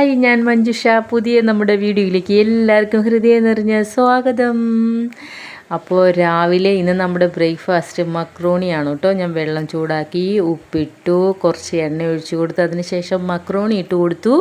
Hi ഞാൻ മഞ്ജുഷ. പുതിയ നമ്മുടെ വീഡിയോയിലേക്ക് എല്ലാവർക്കും ഹൃദയം നിറഞ്ഞ സ്വാഗതം. അപ്പോൾ രാവിലെ ഇന്ന് നമ്മുടെ ബ്രേക്ക്ഫാസ്റ്റ് മക്രോണിയാണ് കേട്ടോ. ഞാൻ വെള്ളം ചൂടാക്കി ഉപ്പിട്ടു കുറച്ച് എണ്ണ ഒഴിച്ചു കൊടുത്തു. അതിന് ശേഷം മക്രോണി ഇട്ട് കൊടുത്തു.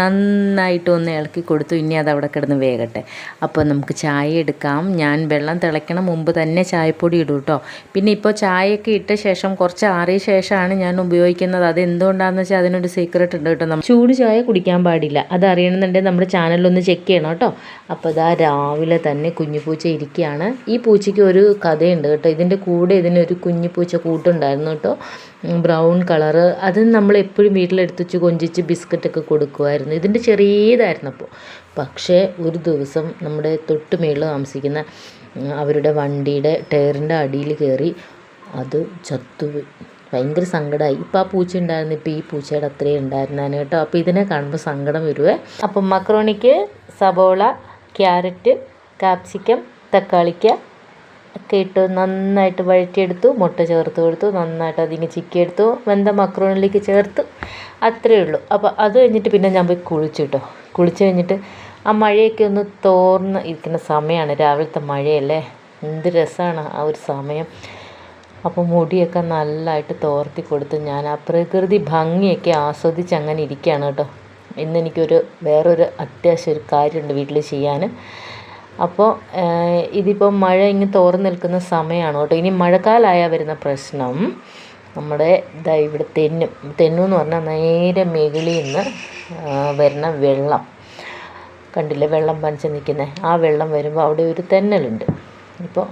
നന്നായിട്ട് ഒന്ന് ഇളക്കി കൊടുത്തു. ഇനി അത് അവിടെ കിടന്ന് വേകട്ടെ. അപ്പോൾ നമുക്ക് ചായ എടുക്കാം. ഞാൻ വെള്ളം തിളയ്ക്കണം. മുമ്പ് തന്നെ ചായപ്പൊടി ഇടും കേട്ടോ. പിന്നെ ഇപ്പോൾ ചായയൊക്കെ ഇട്ട ശേഷം കുറച്ച് ആറിയ ശേഷമാണ് ഞാൻ ഉപയോഗിക്കുന്നത്. അത് എന്തുകൊണ്ടാണെന്ന് വെച്ചാൽ അതിനൊരു സീക്രട്ട് ഉണ്ട് കേട്ടോ. നമ്മൾ ചൂട് ചായ കുടിക്കാൻ പാടില്ല. അത് അറിയണമെന്നുണ്ടെങ്കിൽ നമ്മുടെ ചാനലൊന്ന് ചെക്ക് ചെയ്യണം കേട്ടോ. അപ്പോൾ ഇതാ രാവിലെ തന്നെ കുഞ്ഞുപൂച്ച ഇരിക്കുകയാണ്. ഈ പൂച്ചയ്ക്ക് ഒരു കഥയുണ്ട് കേട്ടോ. ഇതിന്റെ കൂടെ ഇതിനൊരു കുഞ്ഞു പൂച്ച കൂട്ടുണ്ടായിരുന്നു കേട്ടോ. ബ്രൗൺ കളറ് അത് നമ്മൾ എപ്പോഴും വീട്ടിലെടുത്ത് വെച്ച് കൊഞ്ചിച്ച് ബിസ്ക്കറ്റൊക്കെ കൊടുക്കുമായിരുന്നു. ഇതിന്റെ ചെറിയതായിരുന്നു അപ്പോൾ പക്ഷേ ഒരു ദിവസം നമ്മുടെ തൊട്ട് മേളിൽ താമസിക്കുന്ന അവരുടെ വണ്ടിയുടെ ടയറിന്റെ അടിയിൽ കയറി അത് ചത്തുപോയി. ഭയങ്കര സങ്കടമായി ഇപ്പോൾ ആ പൂച്ച ഉണ്ടായിരുന്നു. ഇപ്പോൾ ഈ പൂച്ചയുടെ അത്രയും ഉണ്ടായിരുന്നാണ് കേട്ടോ. അപ്പോൾ ഇതിനെ കാണുമ്പോൾ സങ്കടം വരുവേ. അപ്പം മക്രോണിക്ക് സബോള ക്യാരറ്റ് കാപ്സിക്കം തക്കാളിക്ക ഒക്കെ ഇട്ട് നന്നായിട്ട് വഴറ്റിയെടുത്തു മുട്ട ചേർത്ത് കൊടുത്തു നന്നായിട്ട് അതിങ്ങ് ചിക്കിയെടുത്തു വെന്ത മക്രോണിലേക്ക് ചേർത്ത് അത്രയേ ഉള്ളൂ. അപ്പോൾ അത് കഴിഞ്ഞിട്ട് പിന്നെ ഞാൻ പോയി കുളിച്ചു കേട്ടോ കുളിച്ച് കഴിഞ്ഞിട്ട് ആ മഴയൊക്കെ ഒന്ന് തോർന്ന് ഇരിക്കുന്ന സമയമാണ് രാവിലത്തെ മഴയല്ലേ? എന്ത് രസമാണ് ആ ഒരു സമയം. അപ്പോൾ മുടിയൊക്കെ നല്ലതായിട്ട് തോർത്തി കൊടുത്ത് ഞാൻ ആ പ്രകൃതി ഭംഗിയൊക്കെ ആസ്വദിച്ച് അങ്ങനെ ഇരിക്കുകയാണ് കേട്ടോ ഇന്നെനിക്കൊരു വേറൊരു അത്യാവശ്യം ഒരു കാര്യമുണ്ട് വീട്ടിൽ ചെയ്യാൻ അപ്പോൾ ഇതിപ്പോൾ മഴ ഇങ്ങ് തോർന്ന് നിൽക്കുന്ന സമയമാണ് കേട്ടോ. ഇനി മഴക്കാലമായാൽ വരുന്ന പ്രശ്നം നമ്മുടെ ഇതാ ഇവിടെ തെന്നും തെന്നു എന്ന് പറഞ്ഞാൽ നേരെ മുകളിൽ നിന്ന് വരുന്ന വെള്ളം. കണ്ടില്ലേ വെള്ളം പനിച്ച് നിൽക്കുന്നത് ആ വെള്ളം വരുമ്പോൾ അവിടെ ഒരു തെന്നലുണ്ട്. ഇപ്പോൾ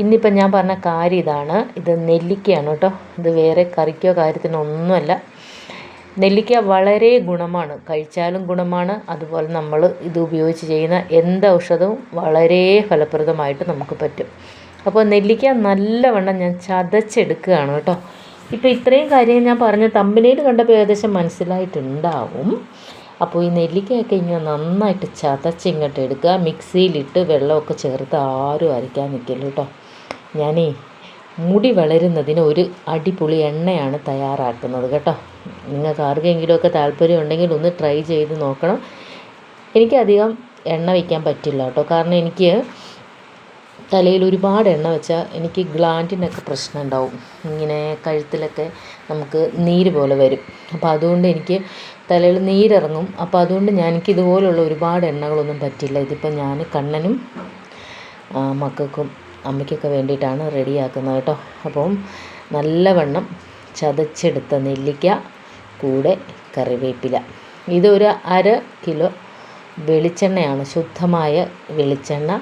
ഇന്നിപ്പം ഞാൻ പറഞ്ഞ കാര്യം ഇതാണ്. ഇത് നെല്ലിക്കയാണ് കേട്ടോ. ഇത് വേറെ കറിക്കോ കാര്യത്തിനൊന്നുമല്ല നെല്ലിക്ക വളരെ ഗുണമാണ് കഴിച്ചാലും ഗുണമാണ്. അതുപോലെ നമ്മൾ ഇത് ഉപയോഗിച്ച് ചെയ്യുന്ന എന്ത് ഔഷധവും വളരെ ഫലപ്രദമായിട്ട് നമുക്ക് പറ്റും. അപ്പോൾ നെല്ലിക്ക നല്ലവണ്ണം ഞാൻ ചതച്ചെടുക്കുകയാണ് കേട്ടോ. ഇപ്പോൾ ഇത്രയും കാര്യങ്ങൾ ഞാൻ പറഞ്ഞ തമ്പനയിൽ കണ്ടപ്പോൾ ഏകദേശം മനസ്സിലായിട്ടുണ്ടാവും. അപ്പോൾ ഈ നെല്ലിക്കയൊക്കെ ഇങ്ങനെ നന്നായിട്ട് ചതച്ചിങ്ങോട്ട് എടുക്കുക. മിക്സിയിലിട്ട് വെള്ളമൊക്കെ ചേർത്ത് ആരും അരയ്ക്കാൻ നിൽക്കില്ല കേട്ടോ. ഞാനേ മുടി വളരുന്നതിന് ഒരു അടിപൊളി എണ്ണയാണ് തയ്യാറാക്കുന്നത് കേട്ടോ. നിങ്ങൾക്ക് ആർക്കെങ്കിലുമൊക്കെ താല്പര്യം ഉണ്ടെങ്കിൽ ഒന്ന് ട്രൈ ചെയ്ത് നോക്കണം. എനിക്കധികം എണ്ണ വയ്ക്കാൻ പറ്റില്ല കേട്ടോ. കാരണം എനിക്ക് തലയിൽ ഒരുപാട് എണ്ണ വെച്ചാൽ എനിക്ക് ഗ്ലാൻഡിനൊക്കെ പ്രശ്നം ഉണ്ടാവും. ഇങ്ങനെ കഴുത്തിലൊക്കെ നമുക്ക് നീര് പോലെ വരും. അപ്പോൾ അതുകൊണ്ട് എനിക്ക് തലയിൽ നീരിറങ്ങും. അപ്പോൾ അതുകൊണ്ട് ഞാൻ എനിക്ക് ഇതുപോലുള്ള ഒരുപാട് എണ്ണകളൊന്നും പറ്റില്ല. ഇതിപ്പോൾ ഞാൻ കണ്ണനും മക്കൾക്കും അമ്മയ്ക്കൊക്കെ വേണ്ടിയിട്ടാണ് റെഡിയാക്കുന്നത് കേട്ടോ. അപ്പം നല്ലവണ്ണം ചതച്ചെടുത്ത നെല്ലിക്ക കൂടെ കറിവേപ്പില. ഇതൊരു അര കിലോ വെളിച്ചെണ്ണയാണ്. ശുദ്ധമായ വെളിച്ചെണ്ണ.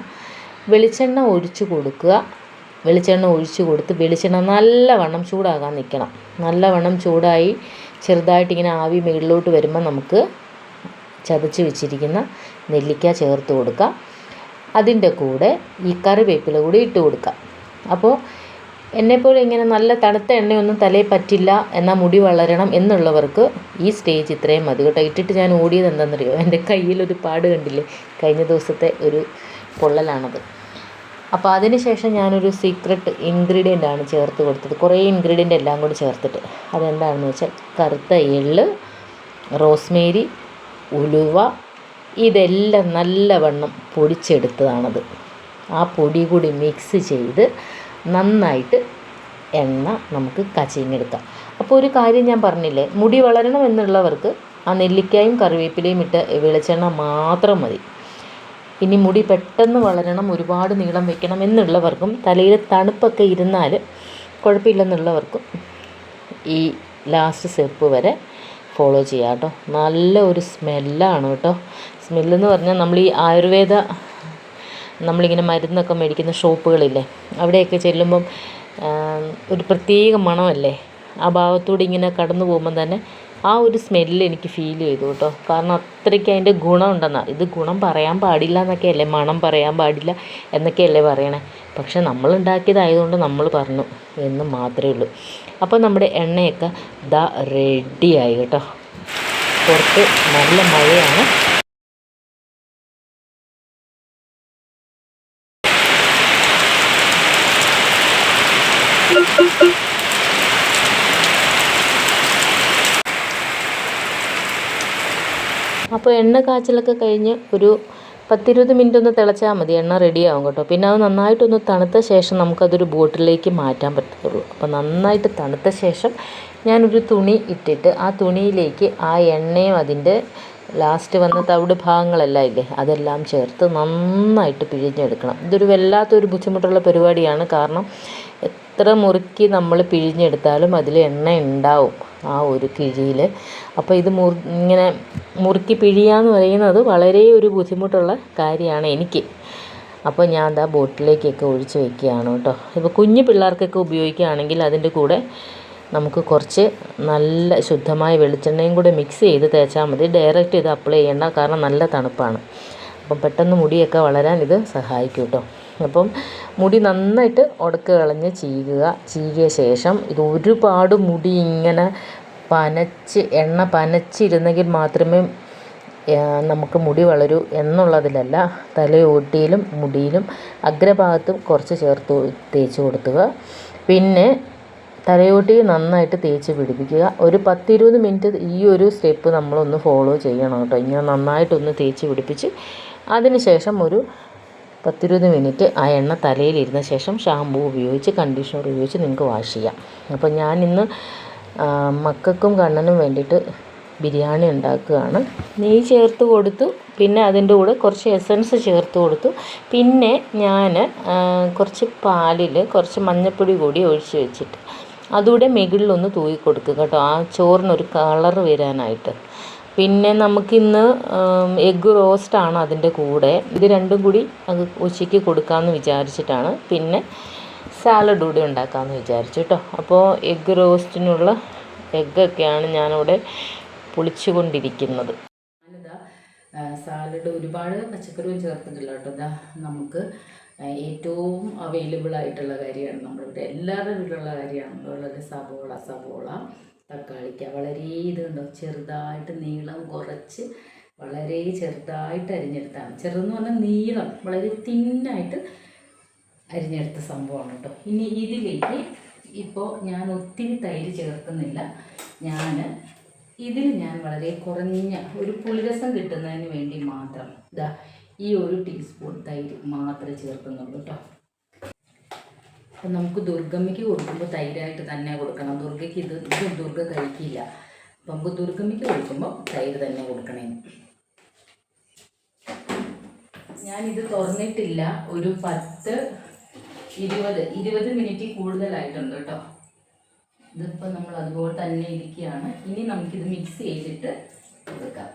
വെളിച്ചെണ്ണ ഒഴിച്ചു കൊടുക്കുക. വെളിച്ചെണ്ണ ഒഴിച്ചു കൊടുത്ത് വെളിച്ചെണ്ണ നല്ലവണ്ണം ചൂടാകാൻ നിൽക്കണം. നല്ലവണ്ണം ചൂടായി ചെറുതായിട്ട് ഇങ്ങനെ ആവി മുകളിലോട്ട് വരുമ്പോൾ നമുക്ക് ചതച്ച് വെച്ചിരിക്കുന്ന നെല്ലിക്ക ചേർത്ത് കൊടുക്കാം. അതിന്റെ കൂടെ ഈ കറിവേപ്പില കൂടി ഇട്ട് കൊടുക്കാം. അപ്പോൾ എന്നെപ്പോലെ ഇങ്ങനെ നല്ല തണുത്ത എണ്ണയൊന്നും തലയിൽ പറ്റില്ല എന്നാൽ മുടി വളരണം എന്നുള്ളവർക്ക് ഈ സ്റ്റേജ് ഇത്രയും മതി കേട്ടോ. ഇട്ടിട്ട് ഞാൻ ഓടിയത് എന്താണെന്നറിയോ? എന്റെ ഒരു പാട് കണ്ടില്ലേ? കഴിഞ്ഞ ദിവസത്തെ ഒരു പൊള്ളലാണത്. അപ്പോൾ അതിന് ശേഷം ഞാനൊരു സീക്രട്ട് ഇൻഗ്രീഡിയന്റ് ആണ് ചേർത്ത് കൊടുത്തത്. കുറേ ഇൻഗ്രീഡിയന്റ് എല്ലാം കൂടി ചേർത്തിട്ട്. അതെന്താണെന്ന് വെച്ചാൽ കറുത്ത എള്ള് റോസ്മേരി ഉലുവ ഇതെല്ലാം നല്ലവണ്ണം പൊടിച്ചെടുത്തതാണത്. ആ പൊടി കൂടി മിക്സ് ചെയ്ത് നന്നായിട്ട് എണ്ണ നമുക്ക് കച്ചിങ്ങെടുക്കാം അപ്പോൾ ഒരു കാര്യം ഞാൻ പറഞ്ഞില്ലേ മുടി വളരണം എന്നുള്ളവർക്ക് ആ നെല്ലിക്കായും കറിവേപ്പിലയും ഇട്ട് വെളിച്ചെണ്ണ മാത്രം മതി. ഇനി മുടി പെട്ടെന്ന് വളരണം ഒരുപാട് നീളം വെക്കണം എന്നുള്ളവർക്കും തലയിൽ തണുപ്പൊക്കെ ഇരുന്നാൽ കുഴപ്പമില്ലെന്നുള്ളവർക്കും ഈ ലാസ്റ്റ് സ്റ്റെപ്പ് വരെ ഫോളോ ചെയ്യുക കേട്ടോ. നല്ല ഒരു സ്മെല്ലാണ് കേട്ടോ. സ്മെല്ലെന്ന് പറഞ്ഞാൽ നമ്മൾ ഈ ആയുർവേദ നമ്മളിങ്ങനെ മരുന്നൊക്കെ മേടിക്കുന്ന ഷോപ്പുകളില്ലേ അവിടെയൊക്കെ ചെല്ലുമ്പം ഒരു പ്രത്യേക മണമല്ലേ? ആ ഭാഗത്തൂടെ ഇങ്ങനെ കടന്നു പോകുമ്പം തന്നെ ആ ഒരു സ്മെല്ല് എനിക്ക് ഫീൽ ചെയ്തു കേട്ടോ. കാരണം അത്രയ്ക്ക് അതിന്റെ ഉണ്ടെന്നാ ഇത് ഗുണം പറയാൻ പാടില്ല എന്നൊക്കെയല്ലേ മണം പറയാൻ പാടില്ല എന്നൊക്കെയല്ലേ പറയണേ. പക്ഷെ നമ്മൾ ഉണ്ടാക്കിയതായതുകൊണ്ട് നമ്മൾ പറഞ്ഞു എന്ന് മാത്രമേ ഉള്ളൂ. അപ്പോൾ നമ്മുടെ എണ്ണയൊക്കെ ദാ റെഡിയായി കേട്ടോ. പുറത്ത് നല്ല മഴയാണ്. അപ്പോൾ എണ്ണ കാച്ചലൊക്കെ കഴിഞ്ഞ് ഒരു പത്തിരുപത് മിനിറ്റ് ഒന്ന് തിളച്ചാൽ മതി. എണ്ണ റെഡിയാവും കേട്ടോ. പിന്നെ അത് നന്നായിട്ടൊന്ന് തണുത്ത ശേഷം നമുക്കതൊരു ബോട്ടിലേക്ക് മാറ്റാൻ പറ്റത്തുള്ളൂ. അപ്പോൾ നന്നായിട്ട് തണുത്ത ശേഷം ഞാനൊരു തുണി ഇട്ടിട്ട് ആ തുണിയിലേക്ക് ആ എണ്ണയും അതിന്റെ ലാസ്റ്റ് വന്ന തവിട് ഭാഗങ്ങളെല്ലാം ഇല്ലേ അതെല്ലാം ചേർത്ത് നന്നായിട്ട് പിഴിഞ്ഞെടുക്കണം. ഇതൊരു വല്ലാത്തൊരു ബുദ്ധിമുട്ടുള്ള പരിപാടിയാണ്. കാരണം എത്ര മുറുക്കി നമ്മൾ പിഴിഞ്ഞെടുത്താലും അതിൽ എണ്ണ ഉണ്ടാവും. ആ ഒരു കിഴിയിൽ അപ്പോൾ ഇത് മുറി ഇങ്ങനെ മുറുക്കി പിഴിയാന്ന് പറയുന്നത് വളരെ ഒരു ബുദ്ധിമുട്ടുള്ള കാര്യമാണ് എനിക്ക്. അപ്പോൾ ഞാൻ ദാ ബോട്ടിലേക്കൊക്കെ ഒഴിച്ച് വെക്കുകയാണ് കേട്ടോ. ഇപ്പോൾ കുഞ്ഞു പിള്ളേർക്കൊക്കെ ഉപയോഗിക്കുകയാണെങ്കിൽ അതിന്റെ കൂടെ നമുക്ക് കുറച്ച് നല്ല ശുദ്ധമായ വെളിച്ചെണ്ണയും കൂടെ മിക്സ് ചെയ്ത് തേച്ചാൽ മതി. ഡയറക്റ്റ് ഇത് അപ്ലൈ ചെയ്യേണ്ട കാരണം നല്ല തണുപ്പാണ്. അപ്പം പെട്ടെന്ന് മുടിയൊക്കെ വളരാൻ ഇത് സഹായിക്കും കേട്ടോ. അപ്പം മുടി നന്നായിട്ട് ഉടക്ക് കളഞ്ഞ് ചീകുക. ചീകിയ ശേഷം ഇത് ഒരുപാട് മുടി ഇങ്ങനെ പനച്ച് എണ്ണ പനച്ചിരുന്നെങ്കിൽ മാത്രമേ നമുക്ക് മുടി വളരൂ എന്നുള്ളതിലല്ല തലയോട്ടിയിലും മുടിയിലും അഗ്രഭാഗത്തും കുറച്ച് ചേർത്ത് തേച്ച് കൊടുക്കുക പിന്നെ തലയോട്ടി നന്നായിട്ട് തേച്ച് പിടിപ്പിക്കുക. ഒരു പത്തിരുപത് മിനിറ്റ് ഈ ഒരു സ്റ്റെപ്പ് നമ്മളൊന്ന് ഫോളോ ചെയ്യണം കേട്ടോ. ഇങ്ങനെ നന്നായിട്ടൊന്ന് തേച്ച് പിടിപ്പിച്ച് അതിന് ശേഷം ഒരു പത്തിരുപത് മിനിറ്റ് ആ എണ്ണ തലയിലിരുന്ന ശേഷം ഷാമ്പൂ ഉപയോഗിച്ച് കണ്ടീഷണർ ഉപയോഗിച്ച് നിങ്ങൾക്ക് വാഷ് ചെയ്യാം. അപ്പോൾ ഇന്ന് മക്കൾക്കും കണ്ണനും വേണ്ടിയിട്ട് ബിരിയാണി ഉണ്ടാക്കുകയാണ്. നെയ്യ് ചേർത്ത് കൊടുത്തു പിന്നെ അതിന്റെ കൂടെ കുറച്ച് എസൻസ് ചേർത്ത് കൊടുത്തു. പിന്നെ ഞാൻ കുറച്ച് പാലിൽ കുറച്ച് മഞ്ഞപ്പൊടി കൂടി ഒഴിച്ച് വെച്ചിട്ട് അതുകൂടെ മുകളിലൊന്ന് തൂവി കൊടുക്കും കേട്ടോ. ആ ചോറിനൊരു കളർ വരാനായിട്ട്. പിന്നെ നമുക്കിന്ന് എഗ്ഗ് റോസ്റ്റാണ് അതിന്റെ കൂടെ. ഇത് രണ്ടും കൂടി അത് ഉച്ചയ്ക്ക് കൊടുക്കാമെന്ന് വിചാരിച്ചിട്ടാണ്. പിന്നെ സാലഡ് കൂടി ഉണ്ടാക്കാമെന്ന് വിചാരിച്ചു കേട്ടോ അപ്പോൾ എഗ്ഗ് റോസ്റ്റിനുള്ള എഗ്ഗൊക്കെയാണ് ഞാനിവിടെ പൊളിച്ചു കൊണ്ടിരിക്കുന്നത് സാലഡ് ഒരുപാട് പച്ചക്കറിയും ചേർത്തിട്ടില്ല കേട്ടോ ഇതാ നമുക്ക് ഏറ്റവും അവൈലബിൾ ആയിട്ടുള്ള കാര്യമാണ് നമ്മളിവിടെ. എല്ലാവരുടെ വീട്ടിലുള്ള കാര്യമാണ്. നമ്മളുള്ളത് സബോള സബോള തക്കാളിക്ക വളരെ ഇത് ഉണ്ടോ? ചെറുതായിട്ട് നീളം കുറച്ച് വളരെ ചെറുതായിട്ട് അരിഞ്ഞെടുത്താണ്. ചെറുതെന്ന് പറഞ്ഞാൽ നീളം വളരെ തിന്നായിട്ട് അരിഞ്ഞെടുത്ത സംഭവമാണ് കേട്ടോ. ഇനി ഇതിലേക്ക് ഇപ്പോൾ ഞാൻ ഒത്തിരി തൈര് ചേർക്കുന്നില്ല. ഞാൻ ഇതിൽ ഞാൻ വളരെ കുറഞ്ഞ ഒരു പുളിരസം കിട്ടുന്നതിന് വേണ്ടി മാത്രം ഇതാ ഈ ഒരു ടീസ്പൂൺ തൈര് മാത്രമേ ചേർക്കുന്നുള്ളൂ കേട്ടോ. അപ്പം നമുക്ക് ദുർഗമ്മയ്ക്ക് കൊടുക്കുമ്പോൾ തൈരായിട്ട് തന്നെ കൊടുക്കണം. ദുർഗയ്ക്ക് ഇത് ദുർഗ കഴിക്കില്ല. അപ്പം നമുക്ക് ദുർഗമ്മയ്ക്ക് കൊടുക്കുമ്പോൾ തൈര് തന്നെ കൊടുക്കണേ. ഞാനിത് തുറന്നിട്ടില്ല. ഒരു പത്ത് ഇരുപത് ഇരുപത് മിനിറ്റ് കൂടുതലായിട്ടുണ്ട് കേട്ടോ. ഇതിപ്പോൾ നമ്മൾ അതുപോലെ തന്നെ ഇരിക്കുകയാണ്. ഇനി നമുക്കിത് മിക്സ് ചെയ്തിട്ട് കൊടുക്കാം.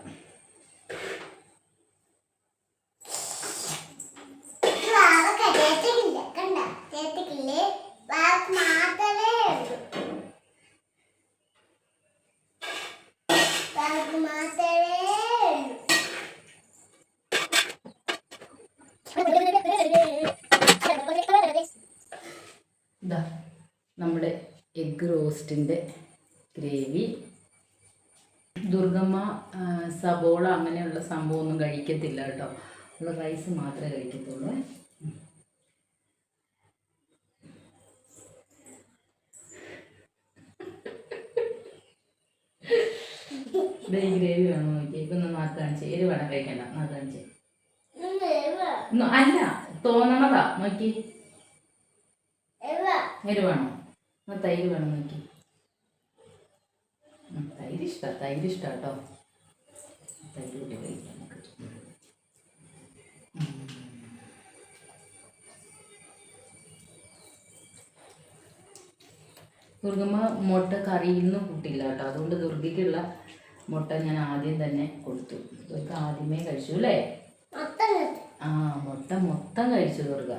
നമ്മുടെ എഗ് റോസ്റ്റിന്റെ ഗ്രേവി ദുർഗമ്മ സബോള അങ്ങനെയുള്ള സംഭവമൊന്നും കഴിക്കത്തില്ല കേട്ടോ. നമ്മൾ റൈസ് മാത്രമേ കഴിക്കത്തുള്ളൂ. ഇത് ഈ ഗ്രേവി വേണം നോക്കി ഇപ്പൊ ഒന്ന് നാക്ക് കാണിച്ച്. എരി വേണം കഴിക്കണ്ട? നാക്ക് കാണിച്ച്. അല്ല തോന്നണതാ. നോക്കി. എരി വേണോ? തൈര് വേണം നോക്കി. തൈര് ഇഷ്ട തൈര് ഇഷ്ട കേട്ടോ തൈര് കൂട്ടി കഴിക്കാം നമുക്ക്. ദുർഗമ്മ മുട്ട കറിയിൽ നിന്നും കൂട്ടില്ല കേട്ടോ അതുകൊണ്ട് ദുർഗയ്ക്കുള്ള മുട്ട ഞാൻ ആദ്യം തന്നെ കൊടുത്തു. ദുർഗ ആദ്യമേ കഴിച്ചു അല്ലേ? ആ മുട്ട മൊത്തം കഴിച്ചു ദുർഗ.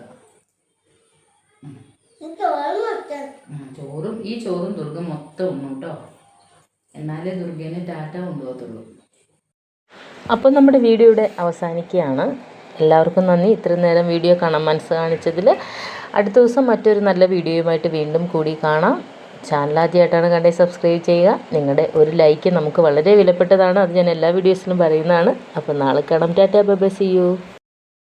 ചോറും ഈ ചോറും ദുർഗ മൊത്തം ഉണ്ണു കേട്ടോ എന്നാലേ ദുർഗേനെ ടാറ്റ കൊണ്ടുപോകത്തുള്ളൂ. അപ്പോൾ നമ്മുടെ വീഡിയോ ഇവിടെ അവസാനിക്കുകയാണ്. എല്ലാവർക്കും നന്ദി. ഇത്രയും നേരം വീഡിയോ കാണാൻ മനസ്സ് കാണിച്ചതിൽ അടുത്ത ദിവസം മറ്റൊരു നല്ല വീഡിയോയുമായിട്ട് വീണ്ടും കൂടി കാണാം. ചാനൽ ആദ്യമായിട്ടാണ് കണ്ടെങ്കിൽ സബ്സ്ക്രൈബ് ചെയ്യുക. നിങ്ങളുടെ ഒരു ലൈക്ക് നമുക്ക് വളരെ വിലപ്പെട്ടതാണ്. അത് ഞാൻ എല്ലാ വീഡിയോസിലും പറയുന്നതാണ്. അപ്പോൾ നാളെ കാണാം. Tata by C U